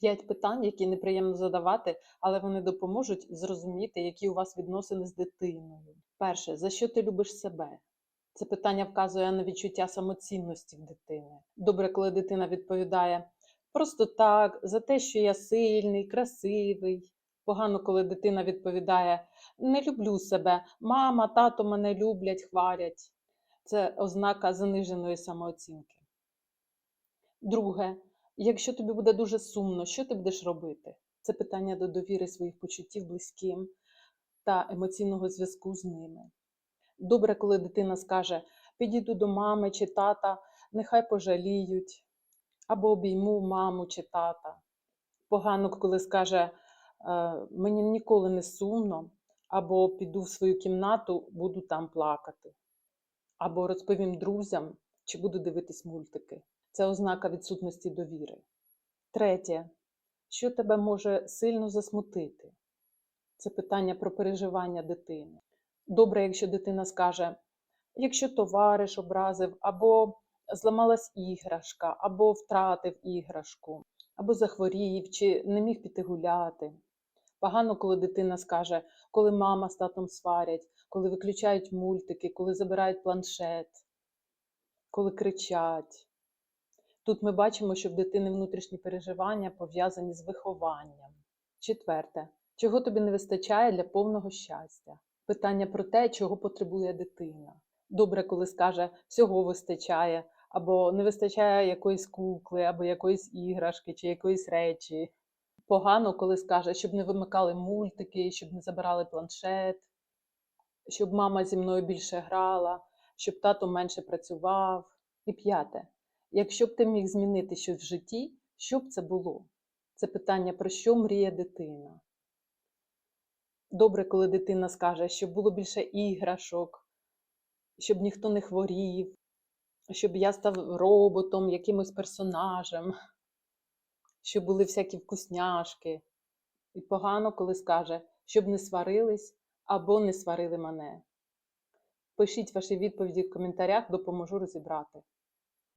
П'ять питань, які неприємно задавати, але вони допоможуть зрозуміти, які у вас відносини з дитиною. Перше, за що ти любиш себе? Це питання вказує на відчуття самоцінності в дитини. Добре, коли дитина відповідає просто так, за те, що я сильний, красивий. Погано, коли дитина відповідає не люблю себе, мама, тато мене люблять, хвалять. Це ознака заниженої самооцінки. Друге, якщо тобі буде дуже сумно, що ти будеш робити? Це питання до довіри своїх почуттів близьким та емоційного зв'язку з ними. Добре, коли дитина скаже: підійду до мами чи тата, нехай пожаліють, або обійму маму чи тата. Погано, коли скаже, «Е, мені ніколи не сумно, або піду в свою кімнату, буду там плакати, або розповім друзям, чи буду дивитись мультики. Це ознака відсутності довіри. Третє, що тебе може сильно засмутити? Це питання про переживання дитини. Добре, якщо дитина скаже, якщо товариш образив, або зламалась іграшка, або втратив іграшку, або захворів, чи не міг піти гуляти. Погано, коли дитина скаже, коли мама з татом сварять, коли виключають мультики, коли забирають планшет, коли кричать. Тут ми бачимо, що в дитини внутрішні переживання пов'язані з вихованням. Четверте, чого тобі не вистачає для повного щастя? Питання про те, чого потребує дитина. Добре, коли скаже всього вистачає, або не вистачає якоїсь кукли, або якоїсь іграшки чи якоїсь речі. Погано, коли скаже, щоб не вимикали мультики, щоб не забирали планшет, щоб мама зі мною більше грала, щоб тато менше працював. І п'яте, якщо б ти міг змінити щось в житті, що б це було? Це питання, про що мріє дитина. Добре, коли дитина скаже, щоб було більше іграшок, щоб ніхто не хворів, щоб я став роботом, якимось персонажем, щоб були всякі вкусняшки. І погано, коли скаже, щоб не сварились або не сварили мене. Пишіть ваші відповіді в коментарях, допоможу розібрати.